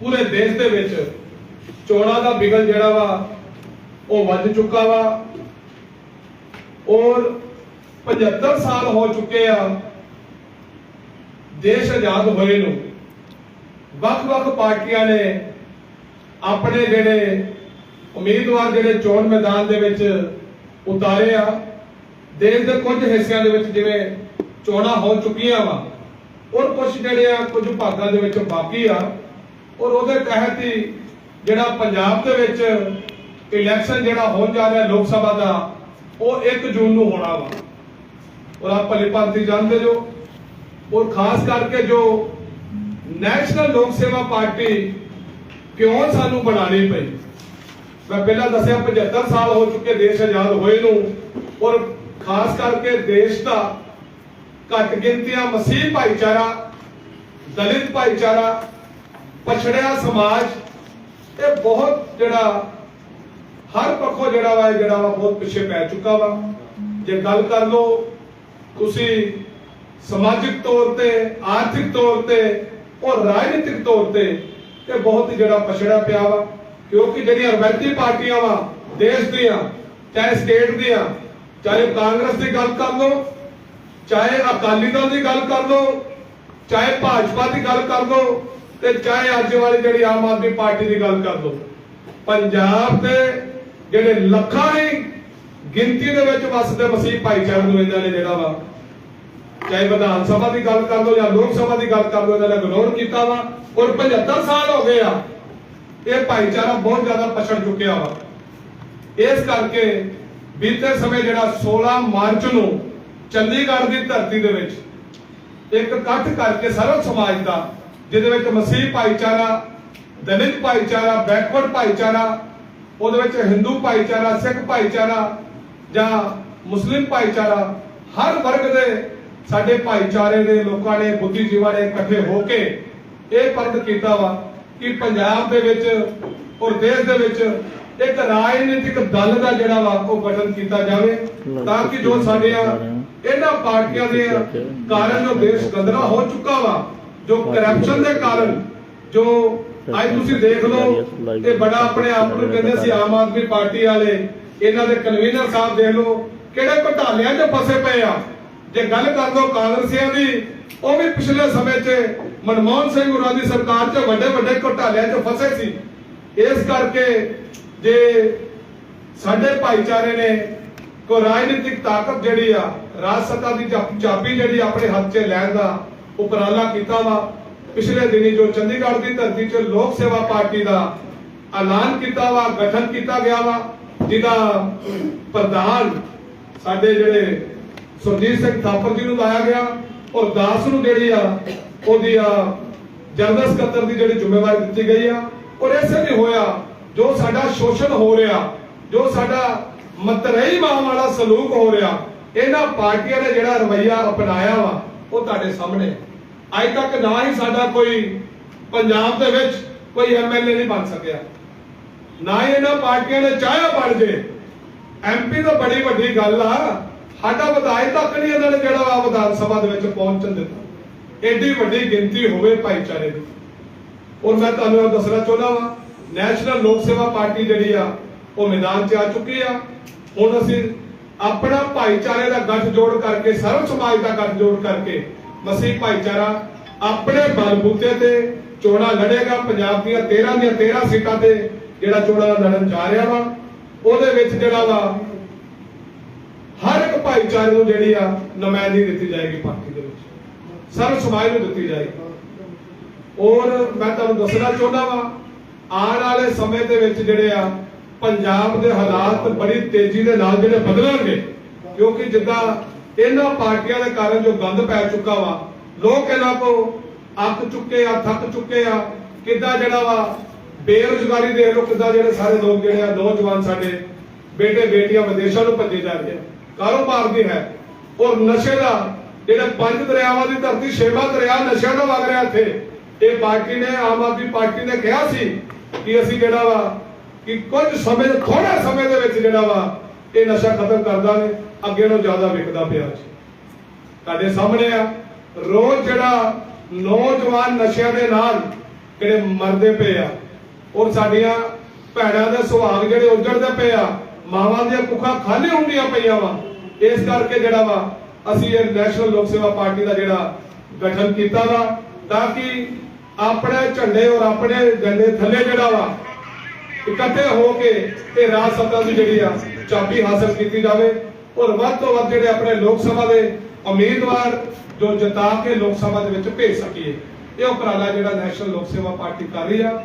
ਪੂਰੇ ਦੇਸ਼ ਦੇ ਵਿੱਚ ਚੋਣਾਂ ਦਾ ਬਿਗਲ ਜਿਹੜਾ ਵਾ, ਉਹ ਵੱਜ ਚੁੱਕਾ ਵਾ। ਔਰ 75 ਸਾਲ ਹੋ ਚੁੱਕੇ ਆ ਦੇਸ਼ ਆਜ਼ਾਦ ਹੋਏ ਨੂੰ। ਵੱਖ-ਵੱਖ ਪਾਰਟੀਆਂ ਨੇ ਆਪਣੇ ਜਿਹੜੇ ਉਮੀਦਵਾਰ ਜਿਹੜੇ ਚੋਣ ਮੈਦਾਨ ਦੇ ਵਿੱਚ ਉਤਾਰੇ ਆ। ਦੇਸ਼ ਦੇ ਕੁਝ ਹਿੱਸਿਆਂ ਦੇ ਵਿੱਚ ਜਿਵੇਂ ਚੋਣਾਂ ਹੋ ਚੁੱਕੀਆਂ ਵਾ, ਔਰ ਕੁਝ ਜਿਹੜੇ ਆ, ਕੁਝ ਭਾਗਾਂ ਦੇ ਵਿੱਚ ਬਾਕੀ ਆ। ਔਰ ਉਹਦੇ ਤਹਿਤ ਹੀ ਜਿਹੜਾ ਪੰਜਾਬ ਦੇ ਵਿੱਚ ਇਲੈਕਸ਼ਨ ਜਿਹੜਾ ਹੋਣ ਜਾ ਰਿਹਾ ਲੋਕ ਸਭਾ ਦਾ, ਉਹ 1 ਜੂਨ ਨੂੰ ਹੋਣਾ ਵਾ। ਔਰ ਆਪ ਭਲੀ ਭਾਂਤੀ ਜਾਣਦੇ ਜੋ। ਔਰ ਖਾਸ ਕਰਕੇ ਜੋ ਨੈਸ਼ਨਲ ਲੋਕ ਸੇਵਾ ਪਾਰਟੀ ਕਿਉਂ ਸਾਨੂੰ ਬਣਾਣੀ ਪਈ? ਮੈਂ ਪਹਿਲਾਂ ਦੱਸਿਆ 75 ਸਾਲ ਹੋ ਚੁੱਕੇ ਦੇਸ਼ ਆਜ਼ਾਦ ਹੋਏ ਨੂੰ। ਔਰ ਖਾਸ ਕਰਕੇ ਦੇਸ਼ ਦਾ ਘੱਟ ਗਿਣਤੀਆਂ ਮਸੀਹ ਭਾਈਚਾਰਾ, ਦਲਿਤ ਭਾਈਚਾਰਾ ਪਛੜਿਆ ਸਮਾਜ, ਇਹ ਬਹੁਤ ਜਿਹੜਾ ਹਰ ਪੱਖੋਂ ਜਿਹੜਾ ਵਾ, ਇਹ ਜਿਹੜਾ ਵਾ ਬਹੁਤ ਪਿੱਛੇ ਪੈ ਚੁੱਕਾ ਵਾ। ਜੇ ਗੱਲ ਕਰ ਲਓ, ਤੁਸੀਂ ਸਮਾਜਿਕ ਤੌਰ ਤੇ, ਆਰਥਿਕ ਤੌਰ ਤੇ, ਔਰ ਰਾਜਨੀਤਿਕ ਤੌਰ ਤੇ, ਇਹ ਬਹੁਤ ਹੀ ਜਿਹੜਾ ਪਛੜਿਆ ਪਿਆ ਵਾ। ਕਿਉਂਕਿ ਜਿਹੜੀਆਂ ਰਵਾਇਤੀ ਪਾਰਟੀਆਂ ਵਾ, ਦੇਸ਼ ਦੀਆਂ, ਚਾਹੇ ਸਟੇਟ ਦੀਆਂ, ਚਾਹੇ ਕਾਂਗਰਸ ਦੀ ਗੱਲ ਕਰ ਲਓ, ਚਾਹੇ ਅਕਾਲੀ ਦਲ ਦੀ ਗੱਲ ਕਰ ਲਓ, ਚਾਹੇ ਭਾਜਪਾ ਦੀ ਗੱਲ ਕਰ ਲਓ ਤੇ ਚਾਹੇ ਅੱਜ ਵਾਲੀ ਜਿਹੜੀ ਆਮ ਆਦਮੀ ਪਾਰਟੀ ਦੀ ਗੱਲ ਕਰ ਲਓ, ਪੰਜਾਬ ਦੇ ਜਿਹੜੇ ਲੱਖਾਂ ਦੀ ਗਿਣਤੀ ਦੇ ਵਿੱਚ ਵਸਦੇ ਮਸੀਹ ਭਾਈਚਾਰੇ ਨੂੰ ਇਹਨਾਂ ਨੇ ਜਿਹੜਾ ਵਾ, ਚਾਹੇ ਵਿਧਾਨ ਸਭਾ ਦੀ ਗੱਲ ਕਰ ਲਓ ਜਾਂ ਲੋਕ ਸਭਾ ਦੀ ਗੱਲ ਕਰ ਲਓ, ਇਹਨਾਂ ਨੇ ਇਗਨੋਰ ਕੀਤਾ ਵਾ, ਔਰ 75 ਸਾਲ ਹੋ ਗਏ ਆ, ਇਹ ਭਾਈਚਾਰਾ ਬਹੁਤ ਜ਼ਿਆਦਾ ਪਛੜ ਚੁੱਕਿਆ ਵਾ। ਇਸ ਕਰਕੇ ਬੀਤੇ ਸਮੇਂ ਜਿਹੜਾ 16 ਮਾਰਚ ਨੂੰ ਚੰਡੀਗੜ੍ਹ ਦੀ ਧਰਤੀ ਦੇ ਵਿੱਚ ਇੱਕ ਇਕੱਠ ਕਰਕੇ ਸਰਵ ਸਮਾਜ ਦਾ ਜਿਹਦੇ ਵਿੱਚ ਮਸੀਹ ਭਾਈਚਾਰਾ ਦਲਿਤ ਭਾਈਚਾਰਾ, ਬੈਕਵਰਡ ਭਾਈਚਾਰਾ, ਉਹਦੇ ਵਿੱਚ ਹਿੰਦੂ ਭਾਈਚਾਰਾ, ਸਿੱਖ ਭਾਈਚਾਰਾ ਜਾਂ ਮੁਸਲਿਮ ਭਾਈਚਾਰਾ, ਹਰ ਵਰਗ ਦੇ ਸਾਡੇ ਭਾਈਚਾਰੇ ਦੇ ਲੋਕਾਂ ਨੇ, ਬੁੱਧੀਜੀਵਾਂ ਨੇ ਇਕੱਠੇ ਹੋ ਕੇ ਇਹ ਪ੍ਰਗਟ ਕੀਤਾ ਵਾ ਕਿ ਪੰਜਾਬ ਦੇ ਵਿੱਚ ਔਰ ਦੇਸ਼ ਦੇ ਵਿੱਚ ਇੱਕ ਰਾਜਨੀਤਿਕ ਦਲ ਦਾ ਜਿਹੜਾ ਵਾ, ਉਹ ਗਠਨ ਕੀਤਾ ਜਾਵੇ ਤਾਂ ਕਿ ਜੋ ਸਾਡੀਆਂ ਇਹਨਾਂ ਪਾਰਟੀਆਂ ਦੇ ਕਾਰਨ ਜੋ ਦੇਸ਼ ਗੰਦਲਾ ਹੋ ਚੁੱਕਾ ਵਾ ਜੋ ਕਰਪਸ਼ਨ ਦੇ ਕਾਰਨ ਜੋ ਅੱਜ ਤੁਸੀਂ ਦੇਖ ਲਓ, ਇਹ ਬੜਾ ਆਪਣੇ ਆਪ ਨੂੰ ਕਹਿੰਦੇ ਸੀ ਆਮ ਆਦਮੀ ਪਾਰਟੀ ਵਾਲੇ, ਇਹਨਾਂ ਦੇ ਕਨਵੀਨਰ ਸਾਹਿਬ ਦੇਖ ਲਓ, ਕਿਹੜੇ ਘੁਟਾਲਿਆਂ 'ਚ ਫਸੇ ਪਏ ਆ। ਜੇ ਗੱਲ ਕਰ ਲਓ ਕਾਂਗਰਸੀਆਂ ਦੀ, ਉਹ ਵੀ ਪਿਛਲੇ ਸਮੇਂ 'ਚ ਮਨਮੋਹਨ ਸਿੰਘ ਹੋਰਾਂ ਦੀ ਸਰਕਾਰ 'ਚ ਵੱਡੇ ਵੱਡੇ ਘੁਟਾਲਿਆਂ 'ਚ ਫਸੇ ਸੀ। ਇਸ ਕਰਕੇ ਜੇ ਸਾਡੇ ਭਾਈਚਾਰੇ ਨੇ ਕੋ ਰਾਜਨੀਤਿਕ ਤਾਕਤ ਜਿਹੜੀ ਆ, ਰਾਜ ਸੱਤਾ ਦੀ ਚਾਬੀ ਜਿਹੜੀ ਆਪਣੇ ਹੱਥ 'ਚ ਲੈਣ ਦਾ ਉਪਰਾਲਾ ਕੀਤਾ ਵਾ। ਪਿਛਲੇ ਦਿਨੀ ਜੋ ਚੰਡੀਗੜ੍ਹ ਦੀ ਧਰਤੀ 'ਚ ਲੋਕ ਸੇਵਾ ਪਾਰਟੀ ਦਾ ਐਲਾਨ ਕੀਤਾ ਵਾ, ਗਠਨ ਕੀਤਾ ਗਿਆ ਵਾ, ਜਿਹਦਾ ਪ੍ਰਧਾਨ ਸਾਡੇ ਜਿਹੜੇ ਸੁਰਜੀਤ ਸਿੰਘ ਥਾਪਰ ਜੀ ਨੂੰ ਲਾਇਆ ਗਿਆ ਔਰ ਦਾਸ ਨੂੰ ਜਿਹੜੀ ਆ, ਉਹਦੀ ਆ ਜਨਰਲ ਸਕੱਤਰ ਦੀ ਜਿਹੜੀ ਜ਼ਿੰਮੇਵਾਰੀ ਦਿੱਤੀ ਗਈ ਆ। ਔਰ ਇਸੇ ਵੀ ਹੋਇਆ, ਜੋ ਸਾਡਾ ਸ਼ੋਸ਼ਣ ਹੋ ਰਿਹਾ, ਜੋ ਸਾਡਾ ਮਤਰਈ ਮਾਂ ਵਾਲਾ ਸਲੂਕ ਹੋ ਰਿਹਾ, ਇਹਨਾਂ ਪਾਰਟੀਆਂ ਨੇ ਜਿਹੜਾ ਰਵਈਆ ਅਪਣਾਇਆ ਵਾ, ਉਹ ਤੁਹਾਡੇ ਸਾਹਮਣੇ ਅੱਜ ਤੱਕ ਨਾ ਹੀ ਸਾਡਾ ਕੋਈ ਪੰਜਾਬ ਦੇ ਵਿੱਚ ਕੋਈ ਐਮਐਲਏ ਨਹੀਂ ਬਣ ਸਕਿਆ। ਨਾ ਹੀ ਇਹਨਾਂ ਪਾਰਟੀਆਂ ਨੇ ਚਾਹਿਆ ਬਣ ਜੇ। ਐਮਪੀ ਤਾਂ ਬੜੀ ਵੱਡੀ ਗੱਲ ਆ। ਸਾਡਾ ਵਿਧਾਇਕ ਤੱਕ ਨਹੀਂ ਇਹਨਾਂ ਨੇ ਜਿਹੜਾ ਵਾ ਵਿਧਾਨ ਸਭਾ ਦੇ ਵਿੱਚ ਪਹੁੰਚਣ ਦਿੱਤਾ। ਐਡੀ ਵੱਡੀ ਗਿਣਤੀ ਹੋਵੇ ਭਾਈਚਾਰੇ ਦੀ। ਔਰ ਮੈਂ ਤੁਹਾਨੂੰ ਇਹ ਦੱਸਣਾ ਚਾਹੁੰਦਾ ਵਾਂ, ਨੈਸ਼ਨਲ ਲੋਕ ਸੇਵਾ ਪਾਰਟੀ ਜਿਹੜੀ ਆ, ਉਹ ਮੈਦਾਨ 'ਚ ਆ ਚੁੱਕੀ ਆ। ਹੁਣ ਅਸੀਂ ਆਪਣਾ ਭਾਈਚਾਰੇ ਦਾ ਗੱਠ ਜੋੜ ਕਰਕੇ, ਸਰਵ ਸਮਾਜ ਦਾ ਗੱਠ ਜੋੜ ਕਰਕੇ ਮਸੀਹ ਭਾਈਚਾਰਾ ਆਪਣੇ ਬਲਬੂਤੇ ਤੇ ਚੋਣਾਂ ਲੜੇਗਾ, ਪੰਜਾਬ ਦੀਆਂ 13 ਦੀਆਂ 13 ਸੀਟਾਂ ਤੇ ਜਿਹੜਾ ਚੋਣਾਂ ਲੜਨ ਜਾ ਰਿਹਾ ਵਾ, ਉਹਦੇ ਵਿੱਚ ਜਿਹੜਾ ਵਾ ਹਰ ਇੱਕ ਭਾਈਚਾਰੇ ਨੂੰ ਜਿਹੜੀ ਆ ਨੁਮਾਇੰਦਗੀ ਦਿੱਤੀ ਜਾਏਗੀ ਪਾਰਟੀ ਦੇ ਵਿੱਚ। ਸਰਵ ਸਮਾਜ ਨੂੰ ਦਿੱਤੀ ਜਾਏਗੀ। ਔਰ ਮੈਂ ਤੁਹਾਨੂੰ ਦੱਸਣਾ ਚਾਹੁੰਦਾ ਵਾ, ਆਉਣ ਵਾਲੇ ਸਮੇਂ ਦੇ ਵਿੱਚ ਜਿਹੜੇ ਆ ਪੰਜਾਬ ਦੇ ਹਾਲਾਤ ਬੜੀ ਤੇਜ਼ੀ ਦੇ ਨਾਲ ਜਿਹੜੇ ਬਦਲਣਗੇ, ਕਿਉਂਕਿ ਜਿੱਦਾਂ ਇਹਨਾਂ ਪਾਰਟੀਆਂ ਦੇ ਕਾਰਨ ਜੋ ਗੰਦ ਪੈ ਚੁੱਕਾ ਵਾ, ਲੋਕ ਇਹਨਾਂ ਕੋ ਅੱਕ ਚੁੱਕੇ ਆ, ਥੱਕ ਚੁੱਕੇ ਆ। ਕਿੱਦਾਂ ਜਿਹੜਾ ਵਾ, ਬੇਰੁਜ਼ਗਾਰੀ ਦੇ ਲਓ ਕਿੱਦਾਂ ਜਿਹੜੇ ਸਾਰੇ ਲੋਕ ਜਿਹੜੇ ਆ, ਨੌਜਵਾਨ ਸਾਡੇ ਬੇਟੇ, ਬੇਟੀਆਂ ਵਿਦੇਸ਼ਾਂ ਨੂੰ ਭੱਜੇ ਜਾ ਰਹੇ ਆ। ਕਾਰੋਬਾਰ ਦੀ ਹੈ। ਔਰ ਨਸ਼ੇ ਦਾ ਜਿਹੜੇ ਪੰਜ ਦਰਿਆਵਾਂ ਦੀ ਧਰਤੀ, ਛੇਵਾਂ ਦਰਿਆ ਨਸ਼ਿਆਂ ਦਾ ਵਗ ਰਿਹਾ ਇੱਥੇ। ਇਹ ਪਾਰਟੀ ਨੇ, ਆਮ ਆਦਮੀ ਪਾਰਟੀ ਨੇ ਕਿਹਾ ਸੀ ਕਿ ਅਸੀਂ ਜਿਹੜਾ ਵਾ, ਕਿ ਕੁਝ ਸਮੇਂ ਥੋੜੇ ਸਮੇਂ ਦੇ ਵਿੱਚ ਜਿਹੜਾ ਵਾ ਇਹ ਨਸ਼ਾ ਖਤਮ ਕਰਦਾ ਦਾਂਗੇ ਅੱਗੇ ਨਾਲੋਂ ਜ਼ਿਆਦਾ ਵਿਕਦਾ ਪਿਆ ਜੀ। ਤੁਹਾਡੇ ਸਾਹਮਣੇ ਆ, ਰੋਜ਼ ਜਿਹੜਾ ਨੌਜਵਾਨ ਨਸ਼ਿਆਂ ਦੇ ਨਾਲ ਜਿਹੜੇ ਮਰਦੇ ਪਏ ਆ, ਔਰ ਸਾਡੀਆਂ ਭੈਣਾਂ ਦੇ ਸੁਹਾਗ ਜਿਹੜੇ ਉੱਜੜਦੇ ਪਏ ਆ, ਮਾਵਾਂ ਦੀਆਂ ਕੁੱਖਾਂ ਖਾਲੀ ਹੁੰਦੀਆਂ ਪਈਆਂ ਵਾ। ਇਸ ਕਰਕੇ ਜਿਹੜਾ ਵਾ, ਅਸੀਂ ਇਹ ਨੈਸ਼ਨਲ ਲੋਕ ਸੇਵਾ ਪਾਰਟੀ ਦਾ ਜਿਹੜਾ ਗਠਨ ਕੀਤਾ ਵਾ, ਤਾਂ ਕਿ ਆਪਣੇ ਝੰਡੇ ਔਰ ਆਪਣੇ ਡੰਡੇ ਥੱਲੇ ਜਿਹੜਾ ਵਾ ਇਕੱਠੇ ਹੋ ਕੇ ਇਹ ਰਾਜ ਸੱਤਾ ਦੀ ਜਿਹੜੀ ਆ ਚਾਬੀ ਹਾਸਲ ਕੀਤੀ ਜਾਵੇ ਔਰ ਵੱਧ ਤੋਂ ਵੱਧ ਜਿਹੜੇ ਆਪਣੇ ਲੋਕ ਸਭਾ ਦੇ ਉਮੀਦਵਾਰ ਜੋ ਜਿਤਾ ਕੇ ਲੋਕ ਸਭਾ ਦੇ ਵਿੱਚ ਭੇਜ ਸਕੀਏ। ਇਹ ਉਪਰਾਲਾ ਜਿਹੜਾ ਨੈਸ਼ਨਲ ਲੋਕ ਸੇਵਾ ਪਾਰਟੀ ਕਰ ਰਹੀ ਆ।